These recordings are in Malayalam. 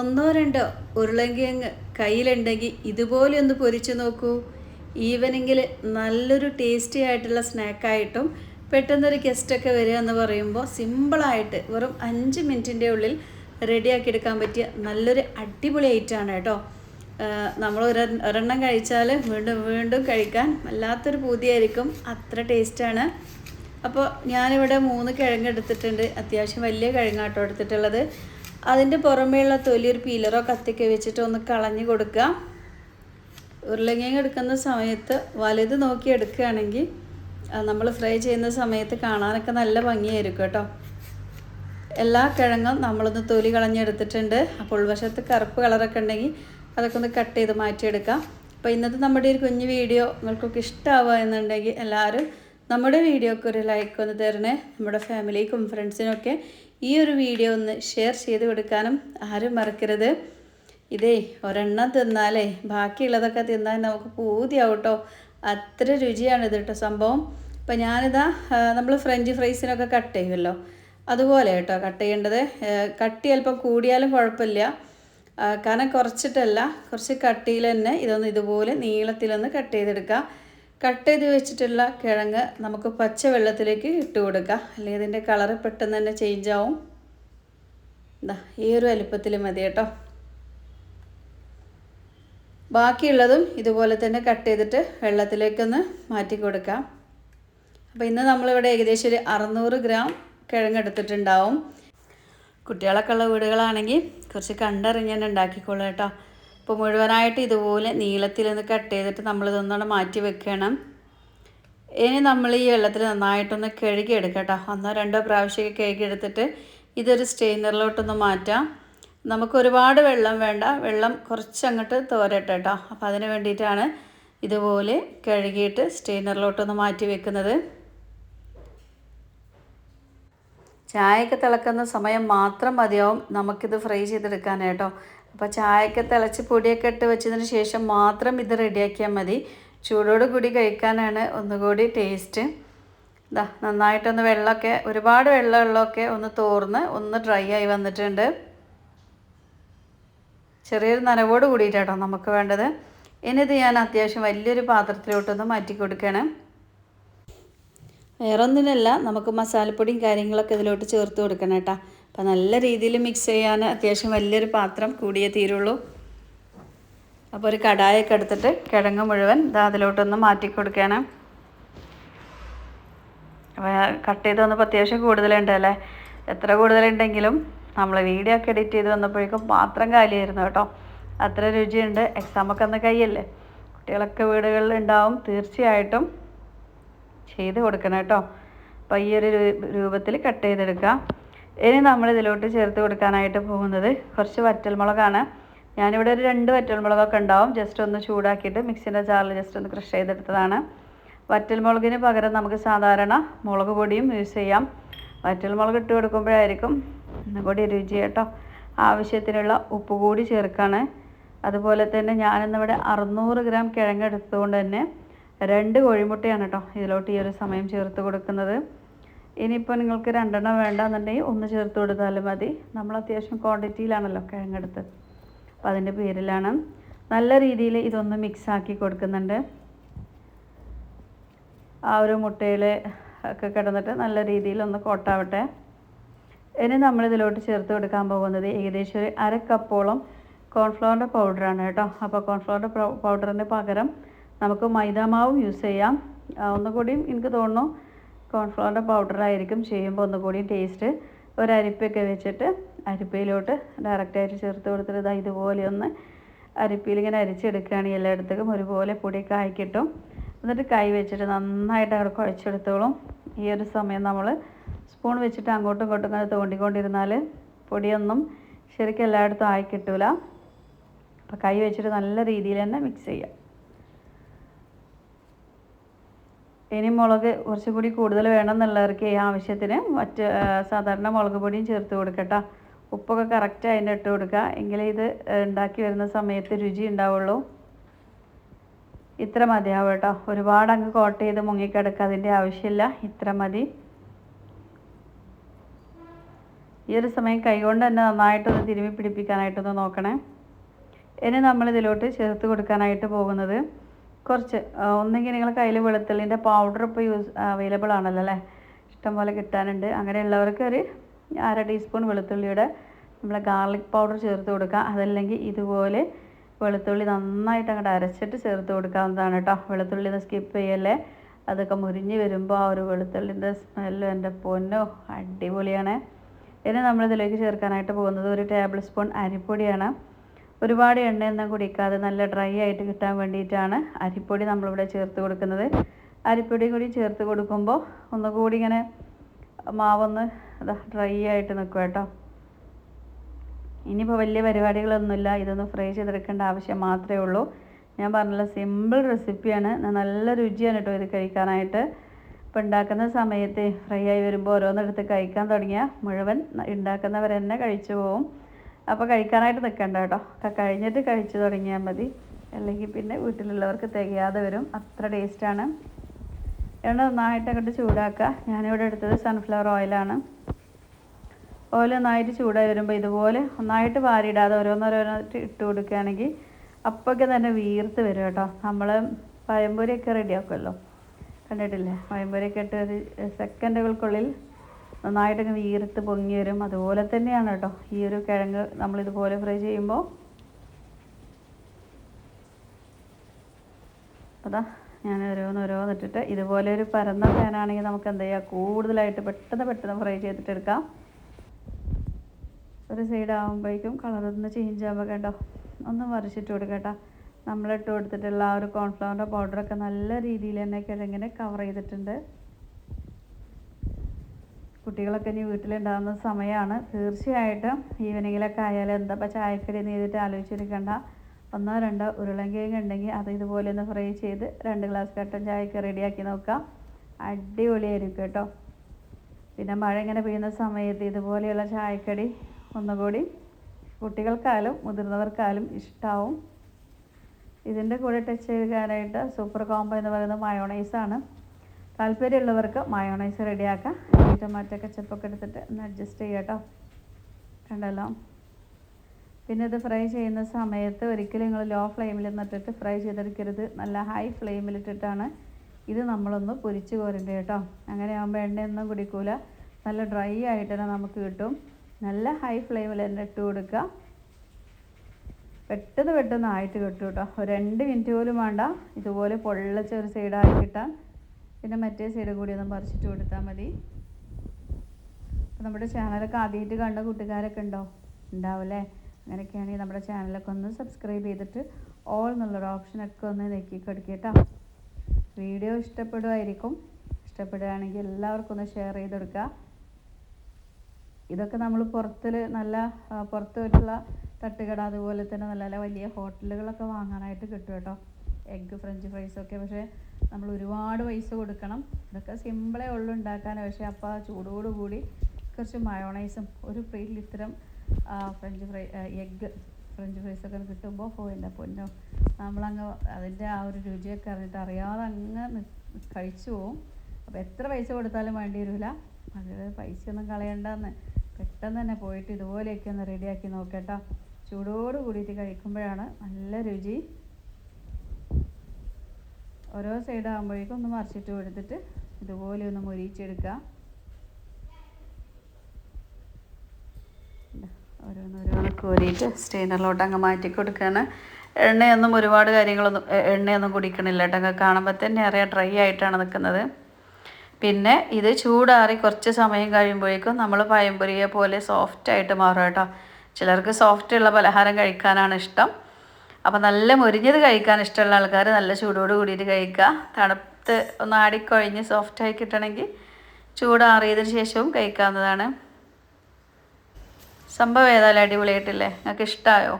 ഒന്നോ രണ്ടോ ഉരുളങ്കിഴങ്ങ് കയ്യിലുണ്ടെങ്കിൽ ഇതുപോലെ ഒന്ന് പൊരിച്ചു നോക്കൂ. ഈവനിങ്ങിൽ നല്ലൊരു ടേസ്റ്റി ആയിട്ടുള്ള സ്നാക്കായിട്ടും പെട്ടെന്നൊരു ഗസ്റ്റൊക്കെ വരിക എന്ന് പറയുമ്പോൾ സിമ്പിളായിട്ട് വെറും അഞ്ച് മിനിറ്റിന്റെ ഉള്ളിൽ റെഡിയാക്കി എടുക്കാൻ പറ്റിയ നല്ലൊരു അടിപൊളി ഐറ്റമാണ് കേട്ടോ. നമ്മൾ ഒരു ഒരെണ്ണം കഴിച്ചാൽ വീണ്ടും വീണ്ടും കഴിക്കാൻ വല്ലാത്തൊരു പൂതിയായിരിക്കും. അത്ര ടേസ്റ്റാണ് അപ്പോൾ ഞാനിവിടെ മൂന്ന് കിഴങ്ങ് എടുത്തിട്ടുണ്ട്. അത്യാവശ്യം വലിയ കിഴങ്ങാട്ടോ എടുത്തിട്ടുള്ളത്. അതിന്റെ പുറമേയുള്ള തൊലി ഒരു പീലറോ കത്തിക്ക വെച്ചിട്ട് ഒന്ന് കളഞ്ഞു കൊടുക്കുക. ഉരുളക്കിഴങ്ങ് എടുക്കുന്ന സമയത്ത് വലുത് നോക്കി എടുക്കുകയാണെങ്കിൽ നമ്മൾ ഫ്രൈ ചെയ്യുന്ന സമയത്ത് കാണാനൊക്കെ നല്ല ഭംഗിയായിരിക്കും കേട്ടോ. എല്ലാ കിഴങ്ങും നമ്മളൊന്ന് തൊലി കളഞ്ഞെടുത്തിട്ടുണ്ട്. അപ്പോൾ ഉൾവശത്ത് കറുപ്പ് കളറൊക്കെ ഉണ്ടെങ്കിൽ അതൊക്കെ ഒന്ന് കട്ട് ചെയ്ത് മാറ്റിയെടുക്കാം. അപ്പോൾ ഇന്നത്തെ നമ്മുടെ ഒരു കുഞ്ഞു വീഡിയോ നിങ്ങൾക്കൊക്കെ ഇഷ്ടമാവുക എന്നുണ്ടെങ്കിൽ എല്ലാവരും നമ്മുടെ വീഡിയോക്ക് ഒരു ലൈക്ക് ഒന്ന് തരണേ. നമ്മുടെ ഫാമിലിക്കും ഫ്രണ്ട്സിനൊക്കെ ഈ ഒരു വീഡിയോ ഒന്ന് ഷെയർ ചെയ്ത് കൊടുക്കാനും ആരും മറക്കരുത്. ഇതേ ഒരെണ്ണം തിന്നാലേ ബാക്കിയുള്ളതൊക്കെ തിന്നാൽ നമുക്ക് പൂതിയാവും കേട്ടോ അത്ര രുചിയാണ് ഇത് കേട്ടോ സംഭവം. അപ്പം ഞാനിതാ നമ്മൾ ഫ്രഞ്ച് ഫ്രൈസിനൊക്കെ കട്ട് ചെയ്യുമല്ലോ. അതുപോലെ കേട്ടോ കട്ട് ചെയ്യേണ്ടത്. കട്ടി അല്പം കൂടിയാലും കുഴപ്പമില്ല. കാരണം കുറച്ചിട്ടല്ല കുറച്ച് കട്ടിയിൽ തന്നെ ഇതൊന്ന് ഇതുപോലെ നീളത്തിലൊന്ന് കട്ട് ചെയ്തെടുക്കുക കട്ട് ചെയ്ത് വെച്ചിട്ടുള്ള കിഴങ്ങ് നമുക്ക് പച്ച വെള്ളത്തിലേക്ക് ഇട്ട് കൊടുക്കാം. അല്ലെങ്കിൽ ഇതിന്റെ കളറ് പെട്ടെന്ന് തന്നെ ചേഞ്ച് ആവും. ഇതാ ഈ ഒരു വലുപ്പത്തിൽ മതി കേട്ടോ. ബാക്കിയുള്ളതും ഇതുപോലെ തന്നെ കട്ട് ചെയ്തിട്ട് വെള്ളത്തിലേക്കൊന്ന് മാറ്റി കൊടുക്കാം. അപ്പോൾ ഇന്ന് നമ്മളിവിടെ ഏകദേശം ഒരു അറുന്നൂറ് ഗ്രാം കിഴങ്ങ് എടുത്തിട്ടുണ്ടാവും. കുട്ടികളൊക്കെ ഉള്ള വീടുകളാണെങ്കിൽ കുറച്ച് കണ്ടറിഞ്ഞ് തന്നെ ഉണ്ടാക്കിക്കോളൂ കേട്ടോ. അപ്പോൾ മുഴുവനായിട്ട് ഇതുപോലെ നീളത്തിൽ നിന്ന് കട്ട് ചെയ്തിട്ട് നമ്മളിതൊന്നുകൂടെ മാറ്റി വെക്കണം. ഇനി നമ്മൾ ഈ വെള്ളത്തിൽ നന്നായിട്ടൊന്ന് കഴുകി എടുക്കട്ടോ ഒന്നോ രണ്ടോ പ്രാവശ്യമൊക്കെ കഴുകി എടുത്തിട്ട് ഇതൊരു സ്റ്റെയിനറിലോട്ടൊന്ന് മാറ്റാം. നമുക്ക് ഒരുപാട് വെള്ളം വേണ്ട. വെള്ളം കുറച്ച് അങ്ങോട്ട് തോരട്ടെ കേട്ടോ അപ്പോൾ അതിന് വേണ്ടിയിട്ടാണ് ഇതുപോലെ കഴുകിയിട്ട് സ്റ്റെയിനറിലോട്ടൊന്ന് മാറ്റി വെക്കുന്നത്. ചായയൊക്കെ തിളക്കുന്ന സമയം മാത്രം മതിയാവും നമുക്കിത് ഫ്രൈ ചെയ്തെടുക്കാൻ കേട്ടോ അപ്പോൾ ചായയൊക്കെ തിളച്ച് പൊടിയൊക്കെ ഇട്ട് വെച്ചതിന് ശേഷം മാത്രം ഇത് റെഡിയാക്കിയാൽ മതി. ചൂടോട് കൂടി കഴിക്കാനാണ് ഒന്നുകൂടി ടേസ്റ്റ്. ഇതാ നന്നായിട്ടൊന്ന് വെള്ളമൊക്കെ ഒരുപാട് വെള്ളമുള്ളതൊക്കെ ഒന്ന് തോർന്ന് ഒന്ന് ഡ്രൈ ആയി വന്നിട്ടുണ്ട്. ചെറിയൊരു നനവോട് കൂടിയിട്ടാട്ടോ നമുക്ക് വേണ്ടത്. ഇനി ഇത് ഞാൻ അത്യാവശ്യം വലിയൊരു പാത്രത്തിലോട്ടൊന്ന് മാറ്റി കൊടുക്കണം. വേറൊന്നിനല്ല നമുക്ക് മസാലപ്പൊടിയും കാര്യങ്ങളൊക്കെ ഇതിലോട്ട് ചേർത്ത് കൊടുക്കണം കേട്ടോ. അപ്പം നല്ല രീതിയിൽ മിക്സ് ചെയ്യാൻ അത്യാവശ്യം വലിയൊരു പാത്രം കൂടിയേ തീരുള്ളൂ. അപ്പോൾ ഒരു കടായൊക്കെ എടുത്തിട്ട് കിഴങ്ങ് മുഴുവൻ ഇതാ അതിലോട്ടൊന്ന് മാറ്റി കൊടുക്കണം. അപ്പോൾ കട്ട് ചെയ്ത് വന്നപ്പോൾ അത്യാവശ്യം കൂടുതലുണ്ട് അല്ലേ? എത്ര കൂടുതലുണ്ടെങ്കിലും നമ്മൾ വീഡിയോ ഒക്കെ എഡിറ്റ് ചെയ്ത് വന്നപ്പോഴേക്കും പാത്രം കാലിയായിരുന്നു കേട്ടോ. അത്ര രുചിയുണ്ട്. എക്സാമൊക്കെ അന്ന് കൈയല്ലേ കുട്ടികളൊക്കെ വീടുകളിൽ ഉണ്ടാവും തീർച്ചയായിട്ടും ചെയ്ത് കൊടുക്കണം കേട്ടോ. അപ്പോൾ ഈ ഒരു രൂപത്തിൽ കട്ട് ചെയ്തെടുക്കുക ഇനി നമ്മൾ ഇതിലോട്ട് ചേർത്ത് കൊടുക്കാനായിട്ട് പോകുന്നത് കുറച്ച് വറ്റൽമുളകാണ്. ഞാനിവിടെ ഒരു രണ്ട് വറ്റൽമുളകൊക്കെ ഉണ്ടാവും. ജസ്റ്റ് ഒന്ന് ചൂടാക്കിയിട്ട് മിക്സിന്റെ ചാറിൽ ജസ്റ്റ് ഒന്ന് ക്രഷ് ചെയ്തെടുത്തതാണ്. വറ്റൽമുളകിന് പകരം നമുക്ക് സാധാരണ മുളക് പൊടിയും യൂസ് ചെയ്യാം. വറ്റൽമുളക് ഇട്ട് കൊടുക്കുമ്പോഴായിരിക്കും ഒന്നുകൂടി രുചി കേട്ടോ. ആവശ്യത്തിനുള്ള ഉപ്പ് കൂടി ചേർക്കാണ്. അതുപോലെ തന്നെ ഞാനിന്നിവിടെ അറുന്നൂറ് ഗ്രാം കിഴങ്ങ് എടുത്തുകൊണ്ട് തന്നെ രണ്ട് കോഴിമുട്ടയാണ് കേട്ടോ ഇതിലോട്ട് ഈ ഒരു സമയം ചേർത്ത് കൊടുക്കുന്നത്. ഇനിയിപ്പോൾ നിങ്ങൾക്ക് രണ്ടെണ്ണം വേണ്ടെന്നുണ്ടെങ്കിൽ ഒന്ന് ചേർത്ത് കൊടുത്താലും മതി. നമ്മൾ അത്യാവശ്യം ക്വാണ്ടിറ്റിയിലാണല്ലോ കിഴങ്ങെടുത്ത്. അപ്പോൾ അതിന്റെ പേരിലാണ്. നല്ല രീതിയിൽ ഇതൊന്ന് മിക്സ് ആക്കി കൊടുക്കുന്നുണ്ട്. ആ ഒരു മുട്ടയിൽ ഒക്കെ കിടന്നിട്ട് നല്ല രീതിയിൽ ഒന്ന് കോട്ടാവട്ടെ. ഇനി നമ്മൾ ഇതിലോട്ട് ചേർത്ത് കൊടുക്കാൻ പോകുന്നത് ഏകദേശം ഒരു അര കപ്പോളം കോൺഫ്ലവറിന്റെ പൗഡറാണ് കേട്ടോ. അപ്പോൾ കോൺഫ്ലവറിന്റെ പൗഡറിന് പകരം നമുക്ക് മൈദാമാവും യൂസ് ചെയ്യാം. ഒന്നുകൂടിയും എനിക്ക് തോന്നുന്നു കോൺഫ്ലവറിന്റെ പൗഡറായിരിക്കും ചെയ്യുമ്പോൾ ഒന്നുകൂടി ടേസ്റ്റ് ഒരു അരിപ്പൊക്കെ വെച്ചിട്ട് അരിപ്പയിലോട്ട് ഡയറക്റ്റായിട്ട് ചേർത്ത് കൊടുത്തിട്ട് ഇതാ ഇതുപോലെ ഒന്ന് അരിപ്പയിൽ ഇങ്ങനെ അരിച്ചെടുക്കുകയാണെങ്കിൽ എല്ലായിടത്തേക്കും ഒരുപോലെ പൊടി ആയി കിട്ടും എന്നിട്ട് കൈ വെച്ചിട്ട് നന്നായിട്ട് അവിടെ കുഴച്ചെടുത്തോളും. ഈ ഒരു സമയം നമ്മൾ സ്പൂൺ വെച്ചിട്ട് അങ്ങോട്ടും ഇങ്ങോട്ടും ഇങ്ങനെ തോണ്ടിക്കൊണ്ടിരുന്നാൽ പൊടിയൊന്നും ശരിക്കും എല്ലായിടത്തും ആയി കിട്ടൂല അപ്പോൾ കൈ വെച്ചിട്ട് നല്ല രീതിയിൽ തന്നെ മിക്സ് ചെയ്യാം. ഇനി മുളക് കുറച്ചും കൂടി കൂടുതൽ വേണം എന്നുള്ളവർക്ക് ഈ ആവശ്യത്തിന് മറ്റ് സാധാരണ മുളക് പൊടിയും ചേർത്ത് കൊടുക്കട്ടോ. ഉപ്പൊക്കെ കറക്റ്റ് അതിന്റെ ഇട്ട് കൊടുക്കുക എങ്കിലേ ഇത് ഉണ്ടാക്കി വരുന്ന സമയത്ത് രുചി ഉണ്ടാവുള്ളൂ. ഇത്ര മതിയാവും കേട്ടോ. ഒരുപാട് അങ്ങ് കോട്ട് ചെയ്ത് മുങ്ങിക്കിടക്കുക അതിന്റെ ആവശ്യമില്ല. ഇത്ര മതി. ഈ ഒരു സമയം കൈകൊണ്ട് തന്നെ നന്നായിട്ടൊന്ന് തിരുമ്മി പിടിപ്പിക്കാനായിട്ടൊന്ന് നോക്കണേ. ഇനി നമ്മൾ ഇതിലോട്ട് ചേർത്ത് കൊടുക്കാനായിട്ട് പോകുന്നത് കുറച്ച് ഒന്നെങ്കിൽ നിങ്ങൾ കയ്യിൽ വെളുത്തുള്ളിന്റെ പൗഡർ ഇപ്പോൾ യൂസ് അവൈലബിൾ ആണല്ലോ അല്ലേ? ഇഷ്ടംപോലെ കിട്ടാനുണ്ട്. അങ്ങനെയുള്ളവർക്ക് ഒരു അര ടീസ്പൂൺ വെളുത്തുള്ളിയുടെ നമ്മൾ ഗാർലിക് പൗഡർ ചേർത്ത് കൊടുക്കുക അതല്ലെങ്കിൽ ഇതുപോലെ വെളുത്തുള്ളി നന്നായിട്ട് അങ്ങോട്ട് അരച്ചിട്ട് ചേർത്ത് കൊടുക്കാവുന്നതാണ് കേട്ടോ. വെളുത്തുള്ളി ഒന്ന് സ്കിപ്പ് ചെയ്യല്ലേ? അതൊക്കെ മുരിഞ്ഞ് വരുമ്പോൾ ആ ഒരു വെളുത്തുള്ളിന്റെ സ്മെല്ലും എന്റെ പൊന്നോ അടിപൊളിയാണ്. ഇനി നമ്മളിതിലേക്ക് ചേർക്കാനായിട്ട് പോകുന്നത് ഒരു ടേബിൾ സ്പൂൺ അരിപ്പൊടിയാണ്. ഒരുപാട് എണ്ണയൊന്നും കുടിക്കാതെ നല്ല ഡ്രൈ ആയിട്ട് കിട്ടാൻ വേണ്ടിയിട്ടാണ് അരിപ്പൊടി നമ്മളിവിടെ ചേർത്ത് കൊടുക്കുന്നത്. അരിപ്പൊടി കൂടി ചേർത്ത് കൊടുക്കുമ്പോൾ ഒന്നുകൂടി ഇങ്ങനെ മാവൊന്ന് ഡ്രൈ ആയിട്ട് നിൽക്കും കേട്ടോ ഇനിയിപ്പോൾ വലിയ പരിപാടികളൊന്നുമില്ല. ഇതൊന്ന് ഫ്രൈ ചെയ്തെടുക്കേണ്ട ആവശ്യം മാത്രമേ ഉള്ളൂ. ഞാൻ പറഞ്ഞല്ലോ സിമ്പിൾ റെസിപ്പിയാണ്. നല്ല രുചിയാണ് കേട്ടോ ഇത് കഴിക്കാനായിട്ട്. ഇപ്പോൾ ഉണ്ടാക്കുന്ന സമയത്ത് ഫ്രൈ ആയി വരുമ്പോൾ ഓരോന്നെടുത്ത് കഴിക്കാൻ തുടങ്ങിയാൽ മുഴുവൻ ഉണ്ടാക്കുന്നവർ തന്നെ കഴിച്ചു പോവും. അപ്പോൾ കഴിക്കാനായിട്ട് നിൽക്കണ്ട കേട്ടോ. കഴിഞ്ഞിട്ട് കഴിച്ചു തുടങ്ങിയാൽ മതി. അല്ലെങ്കിൽ പിന്നെ വീട്ടിലുള്ളവർക്ക് തികയാതെ വരും. അത്ര ടേസ്റ്റാണ് എണ്ണ നന്നായിട്ട് അങ്ങോട്ട് ചൂടാക്കുക ഞാനിവിടെ എടുത്തത് സൺഫ്ലവർ ഓയിലാണ് ഓയിൽ നന്നായിട്ട് ചൂടായി വരുമ്പോൾ ഇതുപോലെ നന്നായിട്ട് വാരിയിടാതെ ഓരോന്നോരോന്നായിട്ട് ഇട്ട് കൊടുക്കുകയാണെങ്കിൽ അപ്പൊക്കെ തന്നെ വീർത്ത് വരും കേട്ടോ. നമ്മൾ പഴംപൊരിയൊക്കെ റെഡിയാക്കുമല്ലോ കണ്ടിട്ടില്ലേ? പഴംപൊരിയൊക്കെ ഇട്ട് ഒരു സെക്കൻഡുകൾക്കുള്ളിൽ നന്നായിട്ടങ്ങ് വീർത്ത് പൊങ്ങി വരും. അതുപോലെ തന്നെയാണ് കേട്ടോ. ഈ ഒരു കിഴങ്ങ് നമ്മളിതുപോലെ ഫ്രൈ ചെയ്യുമ്പോൾ. അതാ ഞാൻ ഓരോന്ന് ഓരോന്ന് ഇട്ടിട്ട് ഇതുപോലെ ഒരു പരന്ന ഫാനാണെങ്കിൽ നമുക്ക് എന്ത് ചെയ്യാം? കൂടുതലായിട്ട് പെട്ടെന്ന് പെട്ടെന്ന് ഫ്രൈ ചെയ്തിട്ട് എടുക്കാം. ഒരു സൈഡ് ആകുമ്പോഴേക്കും കളറൊന്ന് ചേഞ്ച് ആകുമ്പോൾ കേട്ടോ ഒന്ന് മറിച്ചിട്ട് കൊടുക്കുക കേട്ടോ. നമ്മളിട്ട് കൊടുത്തിട്ടുള്ള ആ ഒരു കോൺഫ്ലവറിന്റെ പൗഡറൊക്കെ നല്ല രീതിയിൽ തന്നെ കിഴങ്ങിനെ കവർ ചെയ്തിട്ടുണ്ട്. കുട്ടികളൊക്കെ ഇനി വീട്ടിലുണ്ടാകുന്ന സമയമാണ്. തീർച്ചയായിട്ടും ഈവനിങ്ങിലൊക്കെ ആയാലും എന്താ ഇപ്പോൾ ചായക്കടി എന്ന് ആലോചിച്ചിരിക്കണ്ട. ഒന്നോ രണ്ടോ ഉരുളൻകിഴങ്ങ് ഉണ്ടെങ്കിൽ അത് ഇതുപോലെ ഒന്ന് ഫ്രൈ ചെയ്ത് രണ്ട് ഗ്ലാസ് കട്ടൻ ചായക്ക് റെഡിയാക്കി നോക്കാം. അടിപൊളിയായിരിക്കും കേട്ടോ. പിന്നെ മഴ ഇങ്ങനെ പെയ്യുന്ന സമയത്ത് ഇതുപോലെയുള്ള ചായക്കടി ഒന്നുകൂടി കുട്ടികൾക്കായാലും മുതിർന്നവർക്കായാലും ഇഷ്ടാവും. ഇതിന്റെ കൂടെ ടച്ച് ചെയ്യാനായിട്ട് സൂപ്പർ കോംബോ എന്ന് പറയുന്നത് മയോണൈസാണ്. താല്പര്യമുള്ളവർക്ക് മയോണൈസ് റെഡിയാക്കാം. ടൊമാറ്റോ കച്ചപ്പൊക്കെ എടുത്തിട്ട് ഒന്ന് അഡ്ജസ്റ്റ് ചെയ്യാം കേട്ടോ കണ്ടല്ലോ? പിന്നെ ഇത് ഫ്രൈ ചെയ്യുന്ന സമയത്ത് ഒരിക്കലും നിങ്ങൾ ലോ ഫ്ലെയിമിൽ നിന്നിട്ടിട്ട് ഫ്രൈ ചെയ്തെടുക്കരുത്. നല്ല ഹൈ ഫ്ലെയിമിലിട്ടിട്ടാണ് ഇത് നമ്മളൊന്ന് പൊരിച്ച് കോരേണ്ടത് കേട്ടോ അങ്ങനെ ആകുമ്പോൾ എണ്ണയൊന്നും കുടിക്കൂല. നല്ല ഡ്രൈ ആയിട്ട് തന്നെ നമുക്ക് കിട്ടും. നല്ല ഹൈ ഫ്ലെയിമിൽ തന്നെ ഇട്ട് കൊടുക്കുക. പെട്ടെന്ന് പെട്ടെന്ന് ആയിട്ട് കിട്ടും കേട്ടോ ഒരു രണ്ട് മിനിറ്റ് പോലും വേണ്ട. ഇതുപോലെ പൊള്ളച്ച ഒരു സൈഡായി കിട്ടാൻ പിന്നെ മറ്റേ സൈഡ് കൂടി ഒന്ന് പറിച്ചിട്ട് കൊടുത്താൽ മതി. അപ്പോൾ നമ്മുടെ ചാനലൊക്കെ ആദ്യമായിട്ട് കണ്ട കൂട്ടുകാരൊക്കെ ഉണ്ടോ? ഉണ്ടാവില്ലേ അങ്ങനെയൊക്കെയാണെങ്കിൽ നമ്മുടെ ചാനലൊക്കെ ഒന്ന് സബ്സ്ക്രൈബ് ചെയ്തിട്ട് ഓൾ എന്നുള്ളൊരു ഓപ്ഷനൊക്കെ ഒന്ന് നെക്കി കൊടുക്കുക വീഡിയോ ഇഷ്ടപ്പെടുമായിരിക്കും ഇഷ്ടപ്പെടുകയാണെങ്കിൽ എല്ലാവർക്കും ഒന്ന് ഷെയർ ചെയ്ത് കൊടുക്കുക. ഇതൊക്കെ നമ്മൾ പുറത്തിൽ നല്ല പുറത്ത് പോയിട്ടുള്ള തട്ടുകട അതുപോലെ തന്നെ നല്ല നല്ല വലിയ ഹോട്ടലുകളൊക്കെ വാങ്ങാനായിട്ട് കിട്ടും കേട്ടോ. എഗ്ഗ് ഫ്രഞ്ച് ഫ്രൈസൊക്കെ പക്ഷേ നമ്മൾ ഒരുപാട് പൈസ കൊടുക്കണം. ഇതൊക്കെ സിമ്പിളേ ഉള്ളു ഉണ്ടാക്കാൻ പക്ഷേ അപ്പോൾ ആ ചൂടോട് കൂടി കുറച്ച് മയോണൈസും ഒരു പ്ലേറ്റിൽ ഇത്തരം ഫ്രഞ്ച് ഫ്രൈ എഗ്ഗ് ഫ്രഞ്ച് ഫ്രൈസൊക്കെ കിട്ടുമ്പോൾ ഓ എന്റെ പൊന്നോ. നമ്മളങ്ങ് അതിന്റെ ആ ഒരു രുചിയൊക്കെ അറിഞ്ഞിട്ട് അറിയാതെ അങ്ങ് കഴിച്ചു പോവും. അപ്പോൾ എത്ര പൈസ കൊടുത്താലും വേണ്ടി വരില്ല അത് പൈസ ഒന്നും കളയണ്ടെന്ന്. പെട്ടെന്ന് തന്നെ പോയിട്ട് ഇതുപോലെയൊക്കെ ഒന്ന് റെഡിയാക്കി നോക്കട്ടോ ചൂടോട് കൂടിയിട്ട് കഴിക്കുമ്പോഴാണ് നല്ല രുചി. ഓരോ സൈഡ് ആകുമ്പോഴേക്കും ഒന്ന് മറിച്ചിട്ട് കൊടുത്തിട്ട് ഇതുപോലെ ഒന്ന് മൊരിച്ചെടുക്കുക ഇതാ, ഓരോന്നോരോന്ന് കോരിയിട്ട് സ്റ്റെയിനറിലോട്ട് അങ്ങ് മാറ്റി കൊടുക്കുകയാണ്. എണ്ണയൊന്നും ഒരുപാട് കാര്യങ്ങളൊന്നും എണ്ണയൊന്നും കുടിക്കണില്ല കേട്ടോ. കാണുമ്പോൾ തന്നെ അറിയാം ഡ്രൈ ആയിട്ടാണ് നിൽക്കുന്നത്. പിന്നെ ഇത് ചൂടാറി കുറച്ച് സമയം കഴിയുമ്പോഴേക്കും നമ്മൾ പഴംപൊരിയെ പോലെ സോഫ്റ്റ് ആയിട്ട് മാറും കേട്ടോ. ചിലർക്ക് സോഫ്റ്റ് ഉള്ള പലഹാരം കഴിക്കാനാണ് ഇഷ്ടം. അപ്പോൾ നല്ല മുരിഞ്ഞത് കഴിക്കാൻ ഇഷ്ടമുള്ള ആൾക്കാർ നല്ല ചൂടോട് കൂടിയിട്ട് കഴിക്കുക. തണുത്ത് ഒന്ന് ആടിക്കൊഴിഞ്ഞ് സോഫ്റ്റായി കിട്ടണമെങ്കിൽ ചൂടാറിയതിന് ശേഷവും കഴിക്കാവുന്നതാണ്. സംഭവം ഏതായാലും അടിപൊളിയായിട്ടില്ലേ? നിങ്ങൾക്ക് ഇഷ്ടമായോ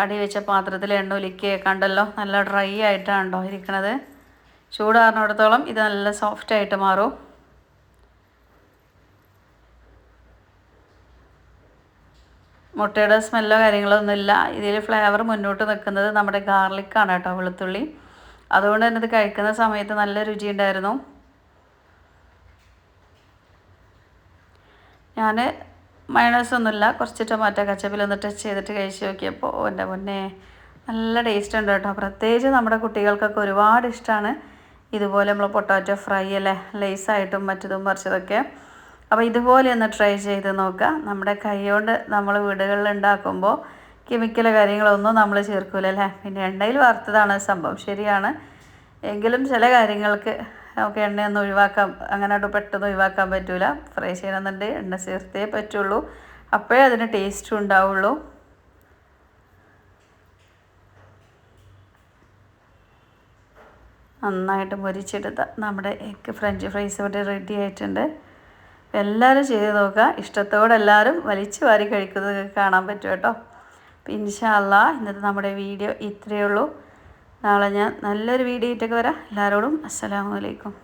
അടി വെച്ച പാത്രത്തിൽ എണ്ണ ഒലിക്കുക കണ്ടല്ലോ നല്ല ഡ്രൈ ആയിട്ടാണല്ലോ ഇരിക്കണത്. ചൂടാറിനോടത്തോളം ഇത് നല്ല സോഫ്റ്റായിട്ട് മാറും. മുട്ടയുടെ സ്മെല്ലോ കാര്യങ്ങളോ ഒന്നുമില്ല ഇതിൽ ഫ്ലേവർ മുന്നോട്ട് നിൽക്കുന്നത് നമ്മുടെ ഗാർലിക്കാണ് കേട്ടോ വെളുത്തുള്ളി. അതുകൊണ്ട് തന്നെ ഇത് കഴിക്കുന്ന സമയത്ത് നല്ല രുചി ഉണ്ടായിരുന്നു. ഞാൻ മയണൈസൊന്നുമില്ല കുറച്ച് ടൊമാറ്റോ കച്ചപ്പിലൊന്ന് ടച്ച് ചെയ്തിട്ട് കഴിച്ച് നോക്കിയപ്പോൾ എന്റെ മുന്നേ നല്ല ടേസ്റ്റ് ഉണ്ട് കേട്ടോ. പ്രത്യേകിച്ച് നമ്മുടെ കുട്ടികൾക്കൊക്കെ ഒരുപാട് ഇഷ്ടമാണ് ഇതുപോലെ നമ്മൾ പൊട്ടാറ്റോ ഫ്രൈ അല്ലേ ലേസായിട്ടും മറ്റതും മറിച്ചതൊക്കെ അപ്പോൾ ഇതുപോലെ ഒന്ന് ട്രൈ ചെയ്ത് നോക്കുക. നമ്മുടെ കൈകൊണ്ട് നമ്മൾ വീടുകളിൽ ഉണ്ടാക്കുമ്പോൾ കെമിക്കൽ കാര്യങ്ങളൊന്നും നമ്മൾ ചേർക്കൂലല്ലേ പിന്നെ എണ്ണയിൽ വറുത്തതാണ് സംഭവം. ശരിയാണ്. എങ്കിലും ചില കാര്യങ്ങൾക്ക് നമുക്ക് എണ്ണയൊന്നും ഒഴിവാക്കാൻ അങ്ങനെ പെട്ടെന്ന് ഒഴിവാക്കാൻ പറ്റില്ല ഫ്രൈ ചെയ്യണമെന്നുണ്ട് എണ്ണ ചേർത്തേ പറ്റുള്ളൂ. അപ്പോഴേ അതിന് ടേസ്റ്റും ഉണ്ടാവുള്ളൂ. നന്നായിട്ട് മുരിച്ചെടുത്ത നമ്മുടെ എഗ്ഗ് ഫ്രഞ്ച് ഫ്രൈസ് ഇവിടെ റെഡി ആയിട്ടുണ്ട്. എല്ലാവരും ചെയ്ത് നോക്കുക. ഇഷ്ടത്തോടെ എല്ലാവരും വലിച്ചു വാരി കഴിക്കുന്നത് കാണാൻ പറ്റും കേട്ടോ. അപ്പം ഇൻഷാല്ല ഇന്നത്തെ നമ്മുടെ വീഡിയോ ഇത്രയേ ഉള്ളൂ. നാളെ ഞാൻ നല്ലൊരു വീഡിയോ ഇട്ടൊക്കെ വരാം. എല്ലാവരോടും അസ്സലാമലൈക്കും